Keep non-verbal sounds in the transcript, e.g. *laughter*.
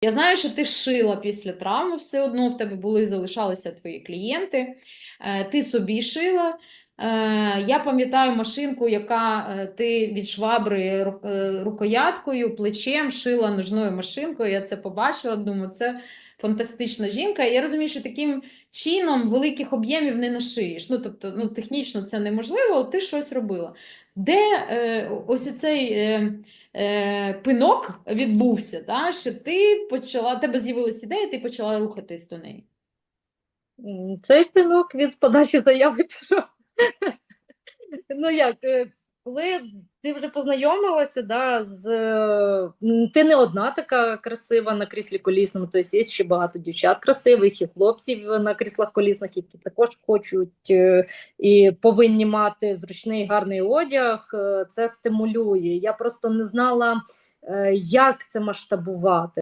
Я знаю, що ти шила після травми, все одно в тебе були, залишалися твої клієнти, е, ти собі шила. Е, Я пам'ятаю машинку, яка е, ти від швабри рукояткою, плечем шила ножною машинкою. Я це побачила, думаю, це фантастична жінка. Я розумію, що таким чином великих об'ємів не нашиєш. Ну, тобто, ну, технічно це неможливо, ти щось робила. Де ось цей е, пинок відбувся, та, що ти почала, тебе з'явилася ідея, ти почала рухатись до неї. Цей пінок від подачі заяви пішов. *laughs* Ну як, е, коли ти вже познайомилася, да, з е, ти не одна така красива на кріслі колісному, тобто є ще багато дівчат красивих і хлопців на кріслах колісних, які також хочуть е, і повинні мати зручний гарний одяг. Е, Це стимулює. Я просто не знала, як це масштабувати.